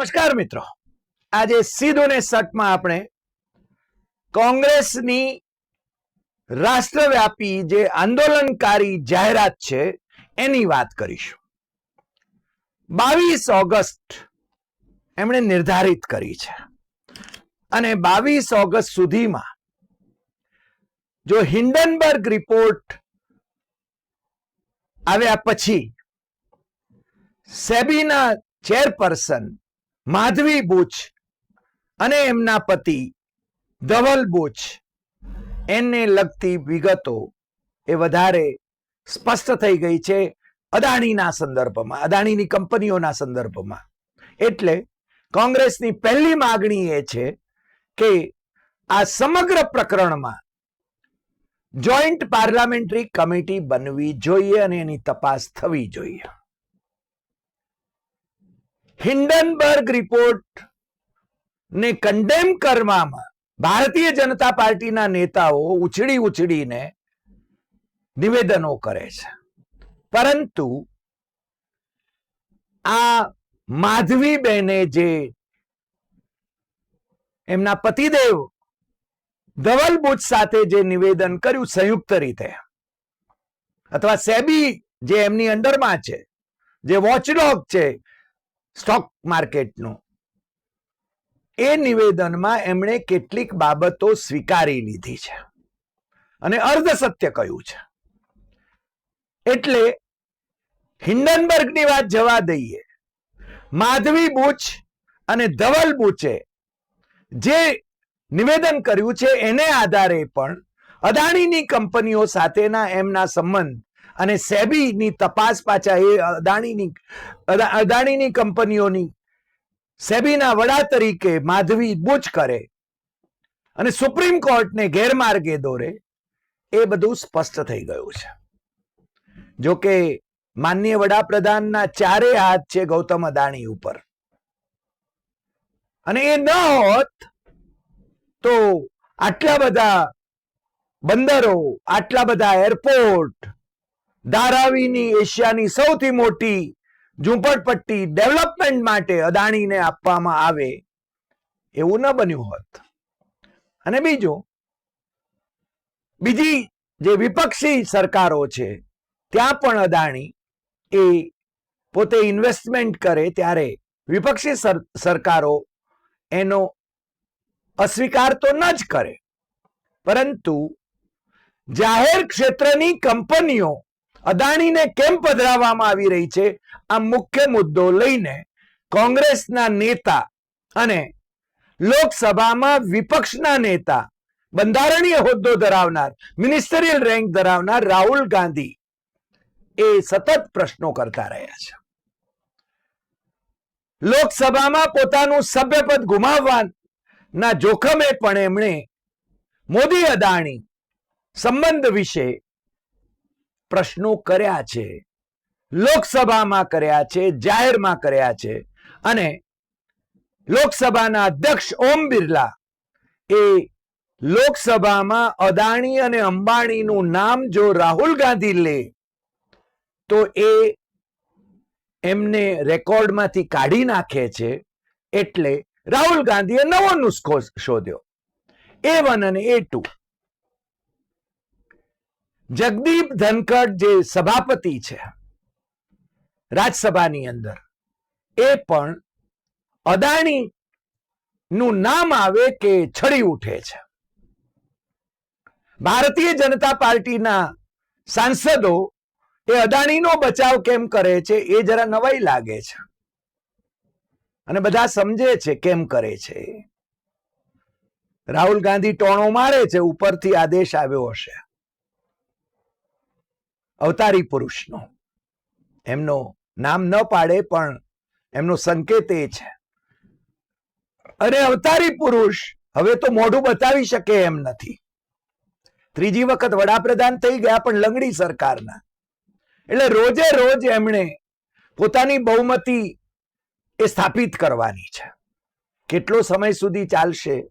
નમસ્કાર મિત્રો. આજે સીધો ને સટમાં આપણે કોંગ્રેસની રાષ્ટ્રવ્યાપી જે આંદોલનકારી જાહેરાત છે એની વાત કરીશું. બાવીસ ઓગસ્ટ એમણે નિર્ધારિત કરી છે. અને બાવીસ ઓગસ્ટ સુધીમાં જો હિન્ડનબર્ગ રિપોર્ટ આવ્યા પછી સેબીના ચેરપર્સન માધવી બુચ અને એમના પતિ ધવલ બુચ. એને લગતી વિગતો એ વધારે સ્પષ્ટ થઈ ગઈ છે અદાણીના સંદર્ભમાં, અદાણીની કંપનીઓના સંદર્ભમાં. એટલે કોંગ્રેસની પહેલી માગણી એ છે કે આ સમગ્ર પ્રકરણમાં જોઈન્ટ પાર્લામેન્ટરી કમિટી બનવી જોઈએ અને એની તપાસ થવી જોઈએ. હિન્ડનબર્ગ રિપોર્ટ ને કન્ડેમ કરવામાં ભારતીય જનતા પાર્ટીના નેતાઓ ઉછળી ઉછળીને નિવેદનો કરે છે. પરંતુ આ માધવીબેને જે એમના પતિદેવ ધવલ બુચ સાથે જે નિવેદન કર્યું સંયુક્ત રીતે, અથવા સેબી જે એમની અંડરમાં છે, જે વોચડોગ છે સ્ટોક માર્કેટનું એ નિવેદનમાં એમણે કેટલીક બાબતો સ્વીકારી લીધી છે. અને અર્ધ સત્ય કહ્યું છે. એટલે હિન્ડનબર્ગની વાત જવા દઈએ. માધવી બુચ અને ધવલ બુચે જે નિવેદન કર્યું છે, એને આધારે પણ અદાણીની કંપનીઓ સાથેના એમના સંબંધ અને સેબીની તપાસ પાછા એ અદાણીની અદાણીની કંપનીઓની. સેબીના વડા તરીકે માધવી બુચ કરે. અને સુપ્રીમ કોર્ટને ગેરમાર્ગે દોરે. એ બધું સ્પષ્ટ થઈ ગયું છે. જોકે માનનીય વડાપ્રધાનના ચારે હાથ છે ગૌતમ અદાણી ઉપર. અને એ ન હોત તો આટલા બધા બંદરો, આટલા બધા એરપોર્ટ ધારાવીની એશિયાની સૌથી મોટી ઝૂંપડપટ્ટી ડેવલપમેન્ટ માટે અદાણીને આપવામાં આવે એવું ન બન્યું હોત. અને બીજું, બીજી જે વિપક્ષી સરકારો છે, ત્યાં પણ અદાણી એ પોતે ઇન્વેસ્ટમેન્ટ કરે ત્યારે વિપક્ષી સર- સરકારો એનો અસ્વીકાર તો ન જ કરે. પરંતુ જાહેર ક્ષેત્રની કંપનીઓ અદાણીને કેમ પધરાવવામાં આવી રહી છે? આ મુખ્ય મુદ્દો લઈને કોંગ્રેસના નેતા અને લોકસભામાં વિપક્ષના નેતા, બંધારણીય હોદ્દો ધરાવનાર મિનિસ્ટરિયલ રેન્ક ધરાવનાર રાહુલ ગાંધી એ સતત પ્રશ્નો કરતા રહ્યા છે. લોકસભામાં પોતાનું સભ્યપદ ગુમાવવાના જોખમે પણ એમણે મોદી અદાણી સંબંધ વિશે પ્રશ્નો કર્યા છે, લોકસભામાં કર્યા છે, જાહેરમાં કર્યા છે અને લોકસભાના અધ્યક્ષ ઓમ બિરલા એ લોકસભામાં અદાણી અને અંબાણીનું નામ જો રાહુલ ગાંધી લે, તો એ એમને રેકોર્ડમાંથી કાઢી નાખે છે એટલે રાહુલ ગાંધીએ નવો નુસ્ખો શોધ્યો. એ વન અને એ ટુ. જગદીપ ધનકડ જે સભાપતિ છે રાજ્યસભાની અંદર, એ પણ અદાણી નું નામ આવે કે છડી ઉઠે છે. ભારતીય જનતા પાર્ટીના સાંસદો એ અદાણીનો બચાવ કેમ કરે છે એ જરા નવાઈ લાગે છે. અને બધા સમજે છે કેમ કરે છે રાહુલ ગાંધી ટોણો મારે છે, ઉપરથી આદેશ આવ્યો હશે. અવતારી પુરુષનો. એમનો નામ ન પાડે, પણ એમનો સંકેત એ છે. અને અવતારી પુરુષ હવે તો મોઢું બતાવી શકે એમ નથી. ત્રીજી વખત વડાપ્રધાન થઈ ગયા, પણ લંગડી સરકારના. એટલે રોજે રોજ એમણે પોતાની બહુમતી એ સ્થાપિત કરવાની છે. કેટલો સમય સુધી ચાલશે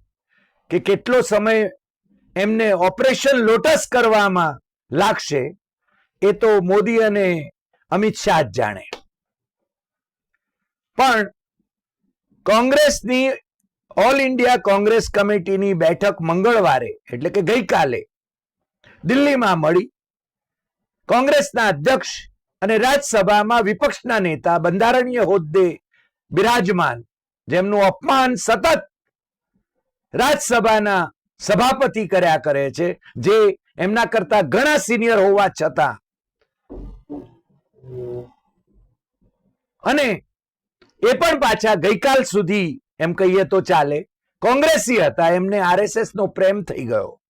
કે કેટલો સમય એમને ઓપરેશન લોટસ કરવામાં લાગશે એ તો મોદી અને અમિત શાહ જાણે. પણ કોંગ્રેસની ઓલ ઇન્ડિયા કોંગ્રેસ કમિટીની બેઠક મંગળવારે, એટલે કે ગઈકાલે, દિલ્હીમાં મળી. કોંગ્રેસના અધ્યક્ષ અને રાજ્યસભામાં વિપક્ષના નેતા બંધારણીય હોદ્દે બિરાજમાન, જેમનું અપમાન સતત રાજ્યસભાના સભાપતિ કર્યા કરે છે, જે એમના કરતા ઘણા સિનિયર હોવા છતાં અને એ પણ પાછા ગઈકાલ સુધી એમ કહીએ તો ચાલે. કોંગ્રેસી હતા, એમને આરએસએસ નો પ્રેમ થઈ ગયો.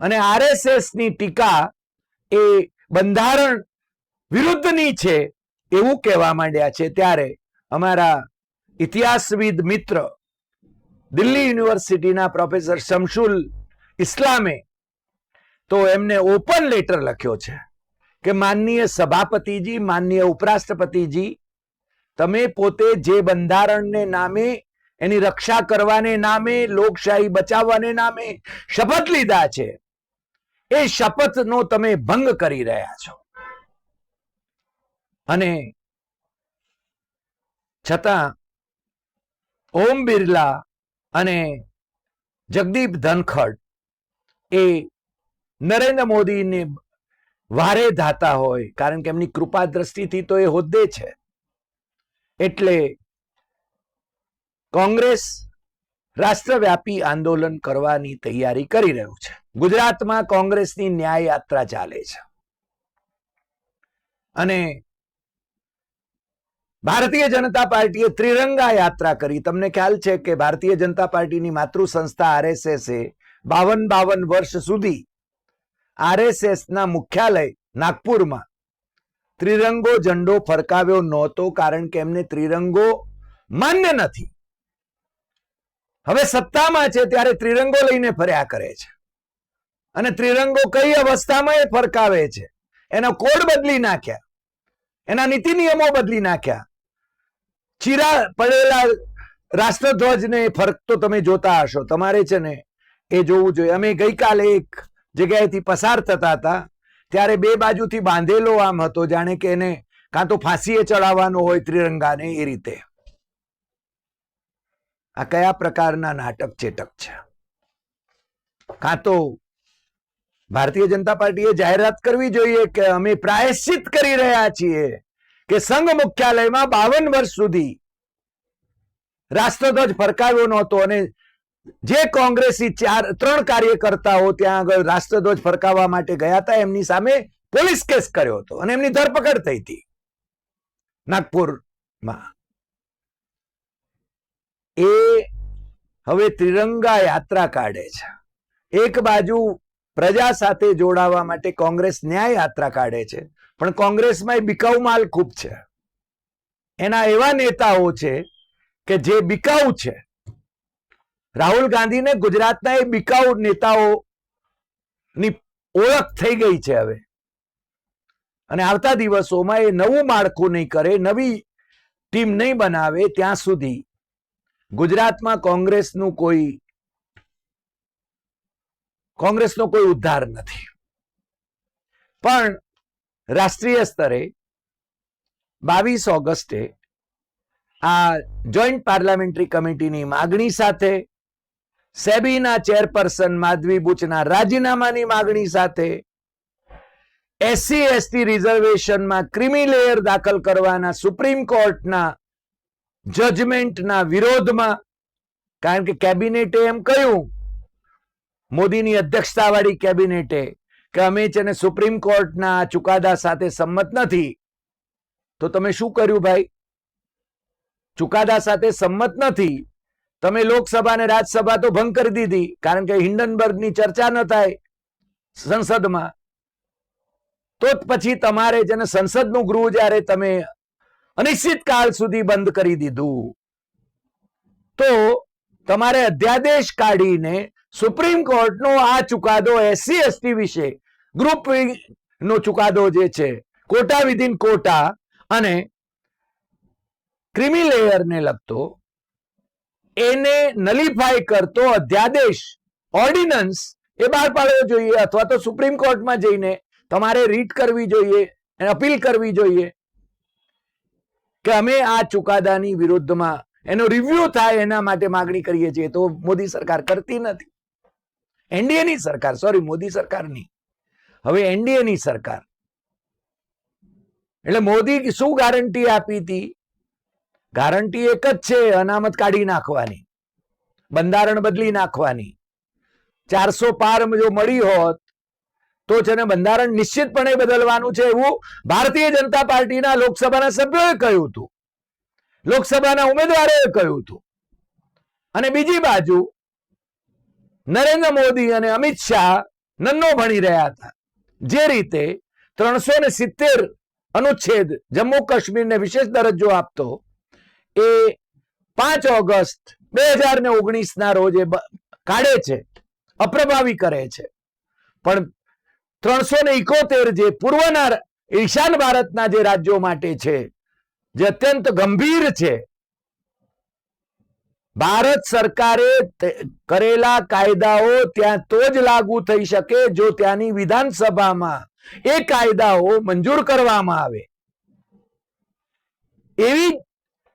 અને આરએસએસની ટીકા એ બંધારણ વિરુદ્ધની છે એવું કહેવા માંડ્યા છે. ત્યારે અમારા ઇતિહાસવિદ મિત્ર દિલ્હી યુનિવર્સિટીના પ્રોફેસર શમશુલ ઇસ્લામે તો એમને ઓપન લેટર લખ્યો છે. કે માનનીય સભાપતિજી, માનનીય ઉપરાષ્ટ્રપતિજી, તમે પોતે જે બંધારણને નામે, એની રક્ષા કરવાને નામે, લોકશાહી બચાવવાને નામે શપથ લીધા છે, એ શપથનો તમે ભંગ કરી રહ્યા છો. અને છતાં ઓમ બિરલા અને જગદીપ ધનખડ એ નરેન્દ્ર મોદીને વારે ધાતા હોય, કારણ કે એમની કૃપા દ્રષ્ટિથી તો એ હોદ્દે છે. એટલે કોંગ્રેસ રાષ્ટ્રવ્યાપી આંદોલન કરવાની તૈયારી કરી રહ્યું છે. ગુજરાતમાં કોંગ્રેસની ન્યાય યાત્રા ચાલે છે. અને ભારતીય જનતા પાર્ટીએ ત્રિરંગા યાત્રા કરી. તમને ખ્યાલ છે કે ભારતીય જનતા પાર્ટીની માતૃ સંસ્થા આરએસએસ એ બાવન બાવન વર્ષ સુધી આરએસએસ ના મુખ્યાલય નાગપુરમાં. ત્રિરંગો ઝંડો ફરકાવ્યો નહોતો કારણ કે એમને ત્રિરંગો માન્ય નથી. હવે સત્તામાં છે ત્યારે ત્રિરંગો લઈને ફર્યા કરે છે. અને ત્રિરંગો કઈ અવસ્થામાં એ ફરકાવે છે? એનો કોડ બદલી નાખ્યા. એના નીતિ નિયમો બદલી નાખ્યા. ચીરા પડેલા રાષ્ટ્રધ્વજને ફરક તો તમે જોતા હશો. તમારે છે ને એ જોવું જોઈએ. અમે ગઈકાલે એક જગ્યાએથી પસાર થતા હતા, ત્યારે બે બાજુથી બાંધેલો આમ હતો, જાણે કે એને કાં તો ફાંસીએ ચડાવવાનો હોય ત્રિરંગાને એ રીતે. આ કયા પ્રકારના નાટક ચેટક છે? કાં તો ભારતીય જનતા પાર્ટીએ જાહેરાત કરવી જોઈએ કે અમે પ્રાયશ્ચિત કરી રહ્યા છીએ કે સંઘ મુખ્યાલયમાં બાવન વર્ષ સુધી રાષ્ટ્રધ્વજ ફરકાવ્યો નહોતો અને જે કોંગ્રેસી ચાર ત્રણ કાર્યકર્તાઓ ત્યાં આગળ રાષ્ટ્રધ્વજ ફરકાવવા માટે ગયા હતા, એમની સામે પોલીસ કેસ કર્યો હતો અને એમની ધરપકડ થઈ હતી નાગપુરમાં. એ હવે ત્રિરંગા યાત્રા કાઢે છે. એક બાજુ પ્રજા સાથે જોડાવા માટે કોંગ્રેસ ન્યાય યાત્રા કાઢે છે, પણ કોંગ્રેસમાં બિકાઉ માલ ખૂબ છે. એના એવા નેતાઓ છે કે જે બિકાઉ છે રાહુલ ગાંધીને ગુજરાતના એ બિકાઉ નેતાઓની ઓળખ થઈ ગઈ છે હવે. અને આવતા દિવસોમાં એ નવું માળખું નહીં કરે, નવી ટીમ નહીં બનાવે, ત્યાં સુધી ગુજરાતમાં કોંગ્રેસનું કોઈ, કોંગ્રેસનો કોઈ ઉદ્ધાર નથી. પણ રાષ્ટ્રીય સ્તરે બાવીસ ઓગસ્ટે આ જોઈન્ટ પાર્લામેન્ટરી કમિટીની માગણી સાથે સેબીના ચેરપર્સન માધવી બુચના રાજીનામાની માગણી સાથે એસસી એસટી રિઝર્વેશનમાં ક્રિમિલેયર દાખલ કરવાના સુપ્રીમ કોર્ટના જજમેન્ટના વિરોધમાં, કારણ કે કેબિનેટે એમ કહ્યું, મોદીની અધ્યક્ષતાવાળી કેબિનેટે, કે અમે છે ને સુપ્રીમ કોર્ટના ચુકાદા સાથે સંમત નથી. તો તમે શું કર્યું ભાઈ? ચુકાદા સાથે સંમત નથી. તમે લોકસભા અને રાજ્યસભા તો ભંગ કરી દીધી, કારણ કે હિન્ડનબર્ગની ચર્ચા ન થાય સંસદમાં. તો પછી તમારે જેને સંસદનું ગૃહ જ્યારે તમે અનિશ્ચિત કાળ સુધી બંધ કરી દીધું. તો તમારે અધ્યાદેશ કાઢીને સુપ્રીમ કોર્ટનો આ ચુકાદો એસસી એસટી વિશે, ગ્રુપ નો ચુકાદો જે છે, કોટા વિધિન કોટા અને ક્રિમિલેયરને લગતો એને નલિફાય કરતો અધ્યાદેશ ઓર્ડિનન્સ એ બહાર પાડવો જોઈએ અથવા તો સુપ્રીમ કોર્ટમાં જઈને તમારે રીટ કરવી જોઈએ અપીલ કરવી જોઈએ કે અમે આ ચુકાદાની વિરુદ્ધમાં એનો રિવ્યુ થાય એના માટે માગણી કરીએ છીએ. તો મોદી સરકાર કરતી નથી. એનડીએની સરકાર સોરી મોદી સરકારની. હવે એનડીએની સરકાર. એટલે મોદી શું ગારંટી આપી હતી? ગારંટી એક જ છે, અનામત કાઢી નાખવાની. બંધારણ બદલી નાખવાની. ચારસો પાર જો મળી હોત, તો છે ને બંધારણ નિશ્ચિતપણે બદલવાનું છે એવું ભારતીય જનતા પાર્ટીના લોકસભાના સભ્યોએ કહ્યું હતું. લોકસભાના ઉમેદવારોએ કહ્યું હતું. અને બીજી બાજુ, નરેન્દ્ર મોદી અને અમિત શાહ નન્નો ભણી રહ્યા હતા. જે રીતે ત્રણસો ને સિત્તેર અનુચ્છેદ જમ્મુ કાશ્મીરને વિશેષ દરજ્જો આપતો એ પાંચ ઓગસ્ટ બે હજાર ને ઓગણીસ ના રોજ એ કાઢે છે, અપ્રભાવી કરે છે. પણ ત્રણસો ને ઇકોતેર જે પૂર્વના ઈશાન ભારતના જે રાજ્યો માટે છે, જે અત્યંત ગંભીર છે, ભારત સરકારે કરેલા કાયદાઓ ત્યાં તો જ લાગુ થઈ શકે જો ત્યાંની વિધાનસભામાં એ કાયદાઓ મંજૂર કરવામાં આવે. એવી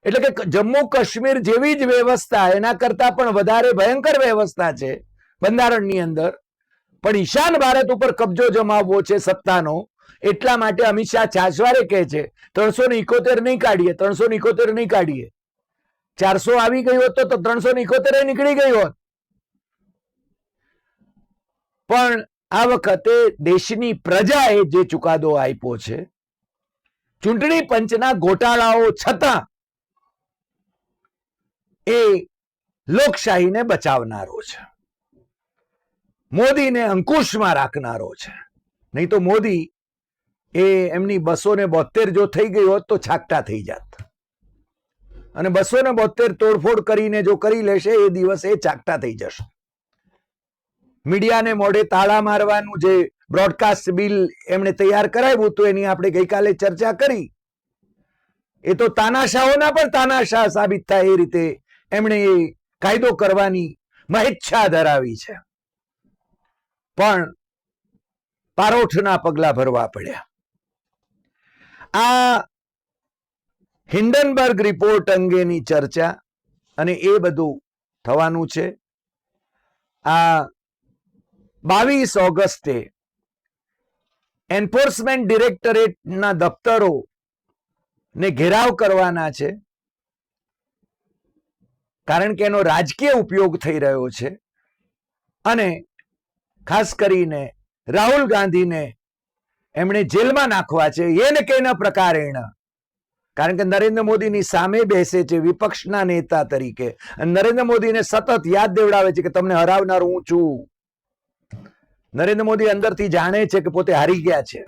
એટલે કે જમ્મુ કાશ્મીર જેવી જ વ્યવસ્થા, એના કરતા પણ વધારે ભયંકર વ્યવસ્થા છે બંધારણની અંદર. પણ ઈશાન ભારત ઉપર કબજો જમાવવો છે સત્તાનો, એટલા માટે અમિત શાહ છાછવારે કહે છે, ત્રણસો ને ઇકોતેર નહીં કાઢીએ, ત્રણસો ને ઇકોતેર નહીં કાઢીએ. ચારસો આવી ગઈ હોત તો ત્રણસો ને ઇકોતેર નીકળી ગઈ હોત. પણ આ વખતે દેશની પ્રજાએ જે ચુકાદો આપ્યો છે, ચૂંટણી પંચના ગોટાળાઓ છતાં એ લોકશાહીને બચાવનારો છે. મોદીને અંકુશમાં રાખનારો છે. નહીં તો મોદી એ એમની બસો ને બોતેર જો થઈ ગઈ હોત તો છાકટા થઈ જાત. અને બસો ને બોતેર તોડફોડ કરીને જો કરી લેશે, એ દિવસે એ છાકટા થઈ જશે. મીડિયાને મોઢે તાળા મારવાનું જે બ્રોડકાસ્ટ બિલ એમણે તૈયાર કરાવ્યું હતું, એની આપણે ગઈકાલે ચર્ચા કરી. એ તો તાનાશાહોના પણ તાનાશાહ સાબિત થાય એ રીતે એમણે કાયદો કરવાની મહેચ્છા ધરાવી છે. પણ પારોઠના પગલા ભરવા પડ્યા. આ હિન્ડનબર્ગ રિપોર્ટ અંગેની ચર્ચા અને એ બધું થવાનું છે. આ બાવીસ ઓગસ્ટે એન્ફોર્સમેન્ટ ડિરેક્ટરેટના દફતરો ને ઘેરાવ કરવાના છે. કારણ કે એનો રાજકીય ઉપયોગ થઈ રહ્યો છે. અને ખાસ કરીને રાહુલ ગાંધીને એમણે જેલમાં નાખવા છે, એને કેના પ્રકારેણ કારણ કે નરેન્દ્ર મોદીની સામે બેસે છે વિપક્ષના નેતા તરીકે. નરેન્દ્ર મોદીને સતત યાદ દેવડાવે છે કે તમને હરાવનાર હું છું. નરેન્દ્ર મોદી અંદરથી જાણે છે કે પોતે હારી ગયા છે.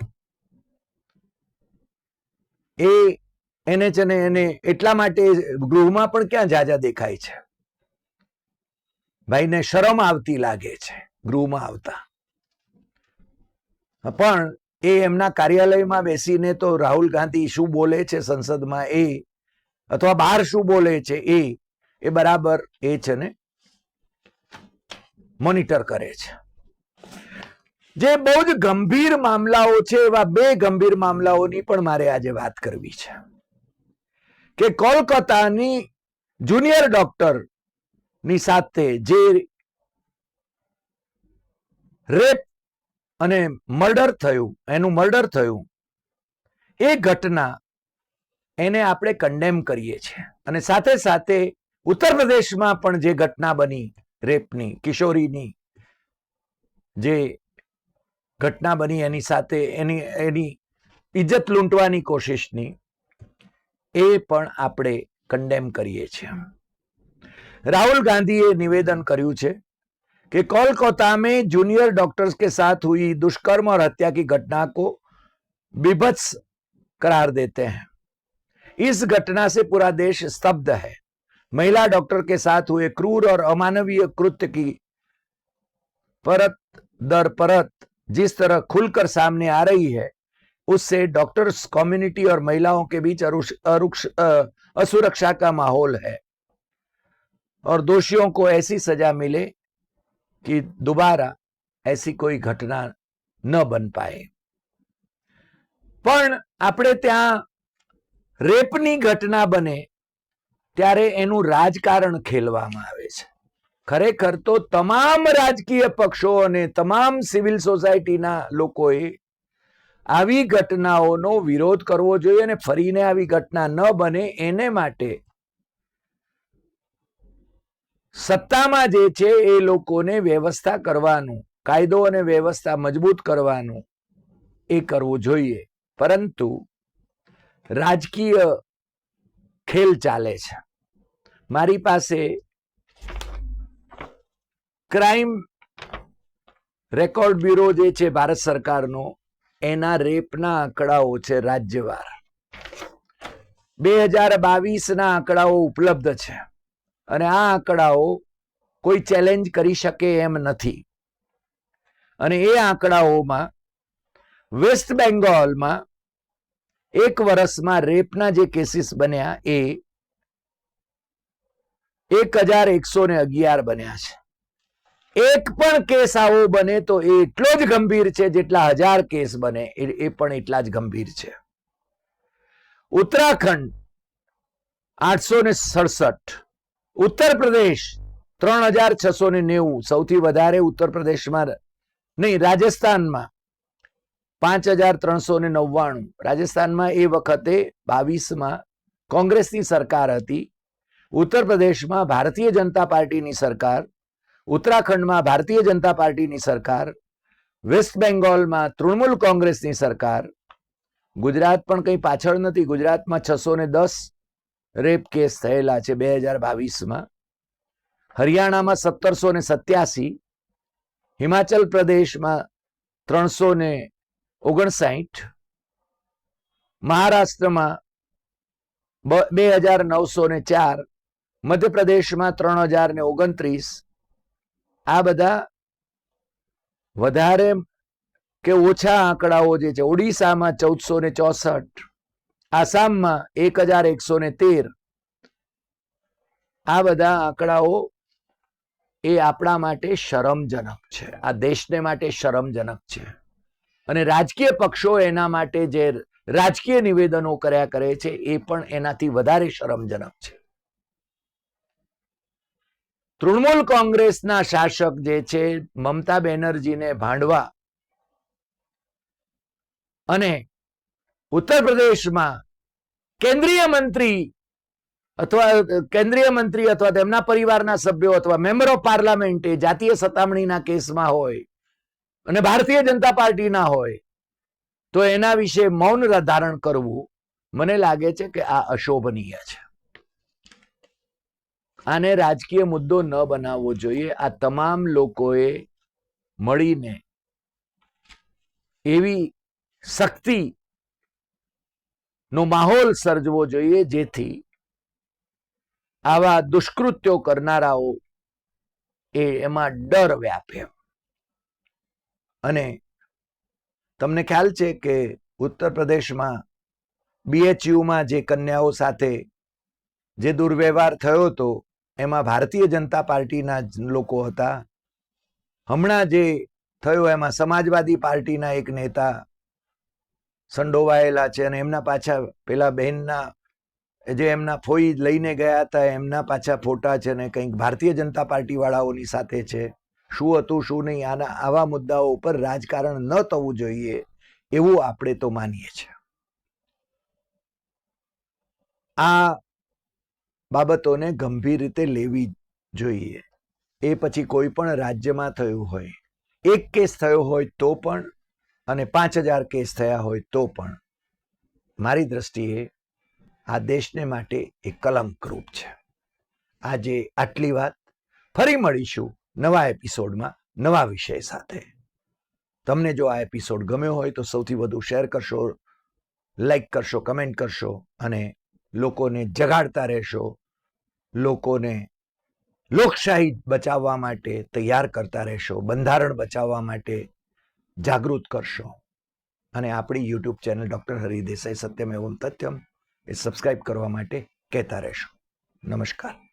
એ એને છે ને એને એટલા માટે ગૃહમાં પણ ક્યાં જાજા દેખાય છે? ભાઈને શરમ આવતી લાગે છે, ગૃહમાં આવતા. પણ એ એમના કાર્યાલયમાં બેસીને તો રાહુલ ગાંધી શું બોલે છે સંસદમાં એ, અથવા બહાર શું બોલે છે એ એ બરાબર એ છે ને મોનિટર કરે છે. જે બહુ જ ગંભીર મામલાઓ છે, એવા બે ગંભીર મામલાઓની પણ મારે આજે વાત કરવી છે. કે કોલકાતાની જુનિયર ડોક્ટરની સાથે જે રેપ અને મર્ડર થયું, એનું મર્ડર થયું, એ ઘટના એને આપણે કન્ડેમ કરીએ છીએ. અને સાથે સાથે ઉત્તર પ્રદેશમાં પણ જે ઘટના બની, રેપની, કિશોરીની, જે ઘટના બની એની સાથે એની એની ઇજ્જત લૂંટવાની કોશિશની એ પણ આપણે કન્ડેમ કરીએ છીએ राहुल गांधी निवेदन કર્યું છે कि कोलकाता में जूनियर डॉक्टर्स के साथ हुई दुष्कर्म और हत्या की घटना को विभत्स करार देते हैं इस घटना से पूरा देश स्तब्ध है महिला डॉक्टर के साथ हुए क्रूर और अमानवीय कृत्य की परत दर परत जिस तरह खुलकर सामने आ रही है उससे डॉक्टर्स कम्युनिटी और महिलाओं के बीच असुरक्षा का माहौल है। और दोषियों को ऐसी सजा मिले कि दोबारा ऐसी કોઈ ઘટના ન બન પાય પણ આપણે ત્યાં રેપની ઘટના બને ત્યારે એનું રાજકારણ ખેલવામાં આવે છે ખરેખર તો તમામ રાજકીય પક્ષો અને તમામ સિવિલ સોસાયટીના લોકોએ આવી ઘટનાઓનો વિરોધ કરવો જોઈએ અને ફરીને આવી ઘટના ન બને એને માટે સત્તામાં જે છે એ લોકોને વ્યવસ્થા કરવાનું, કાયદો અને વ્યવસ્થા મજબૂત કરવાનું એ કરવું જોઈએ. પરંતુ રાજકીય ખેલ ચાલે છે. મારી પાસે ક્રાઇમ રેકોર્ડ બ્યુરો જે છે, ભારત સરકારનો એના રેપના આંકડાઓ છે રાજ્યવાર. બે હજાર બાવીસના આંકડાઓ ઉપલબ્ધ છે અને આ આંકડાઓ કોઈ ચેલેન્જ કરી શકે એમ નથી. અને એ આંકડાઓમાં વેસ્ટ બેંગોલમાં એક વર્ષમાં રેપના જે કેસીસ બન્યા એ એક હજાર એકસો ને અગિયાર બન્યા છે. એક પણ કેસ આવો બને તો એટલો જ ગંભીર છે જેટલા હજાર કેસ બને, એ પણ એટલા જ ગંભીર છે. ઉત્તરાખંડ આઠસો ને સડસઠ ઉત્તર પ્રદેશ ત્રણ હજાર છસો ને નેવું, સૌથી વધારે ઉત્તર પ્રદેશમાં નહીં, રાજસ્થાનમાં પાંચ હજાર ત્રણસો ને નવ્વાણું, રાજસ્થાનમાં એ વખતે બાવીસમાં કોંગ્રેસની સરકાર હતી ઉત્તર પ્રદેશમાં ભારતીય જનતા પાર્ટીની સરકાર ઉત્તરાખંડમાં ભારતીય જનતા પાર્ટીની સરકાર, વેસ્ટ બેંગોલમાં તૃણમૂલ કોંગ્રેસની સરકાર, ગુજરાત પણ કંઈ પાછળ નથી. ગુજરાતમાં છસો ને દસ રેપ કેસ થયેલા છે બે હજાર બાવીસમાં. હરિયાણામાં સત્તરસો ને સત્યાસી. હિમાચલ પ્રદેશમાં ત્રણસો ને ઓગણસાઠ. મહારાષ્ટ્રમાં બે હજાર નવસો ને ચાર. મધ્યપ્રદેશમાં ત્રણ હજાર ને ઓગણત્રીસ. આ બધા વધારે કે ઓછા આંકડાઓ જે છે, ઓડિશામાં ચૌદસો ને ચોસઠ, આસામમાં એક હજાર એકસો ને તેર, આ બધા આંકડાઓ એ આપણા માટે શરમજનક છે. આ દેશને માટે શરમજનક છે. અને રાજકીય પક્ષો એના માટે જે રાજકીય નિવેદનો કર્યા કરે છે, એ પણ એનાથી વધારે શરમજનક છે. તૃણમૂલ કોંગ્રેસના શાસક જે છે, મમતા બેનર્જીને ભાંડવા અને ઉત્તર પ્રદેશમાં કેન્દ્રીય મંત્રી અથવા, કેન્દ્રીય મંત્રી અથવા તેમના પરિવારના સભ્યો અથવા મેમ્બર ઓફ પાર્લામેન્ટ જાતીય સતામણીના કેસમાં હોય અને ભારતીય જનતા પાર્ટીના હોય, તો એના વિશે મૌન ધારણ કરવું મને લાગે છે કે આ અશોભનીય છે. આને રાજકીય મુદ્દો ન બનાવવો જોઈએ. આ તમામ લોકોએ મળીને એવી શક્તિ નો માહોલ સર્જવો જોઈએ, જેથી આવા દુષ્કૃત્યો કરનારાઓ એ એમાં ડર વ્યાપે. અને તમને ખ્યાલ છે કે ઉત્તર પ્રદેશમાં બીએચયુમાં જે કન્યાઓ સાથે જે દુર્વ્યવહાર થયો હતો એમાં ભારતીય જનતા પાર્ટીના લોકો હતા. હમણાં જે થયો એમાં સમાજવાદી પાર્ટીના એક નેતા સંડોવાયેલા છે અને એમના પાછા પેલા બહેનના જે એમના ફોઈ લઈને ગયા હતા, એમના પાછા ફોટા છે ને કંઈક ભારતીય જનતા પાર્ટી વાળાઓની સાથે છે. શું હતું, શું નહીં, આના, આવા મુદ્દાઓ ઉપર રાજકારણ ન થવું જોઈએ એવું આપણે તો માનીએ છીએ. આ બાબતોને ગંભીર રીતે લેવી જોઈએ. એ પછી કોઈ પણ રાજ્યમાં થયું હોય, એક કેસ થયો હોય તો પણ અને પાંચ હજાર કેસ થયા હોય તો પણ. મારી દ્રષ્ટિએ આ દેશને માટે એક કલંકરૂપ છે. આજે આટલી વાત. ફરી મળીશું નવા એપિસોડમાં, નવા વિષય સાથે. તમને જો આ એપિસોડ ગમ્યો હોય તો સૌથી વધુ શેર કરશો, લાઈક કરશો, કમેન્ટ કરશો અને લોકોને જગાડતા રહેશો. લોકોને લોકશાહી બચાવવા માટે તૈયાર કરતા રહેશો, બંધારણ બચાવવા માટે જાગૃત કરશો. અને આપણી યુટ્યુબ ચેનલ ડૉક્ટર હરિદેસાઈ સત્યમ એવમ તથ્યમ એ સબસ્ક્રાઇબ કરવા માટે કહેતા રહેશો. નમસ્કાર.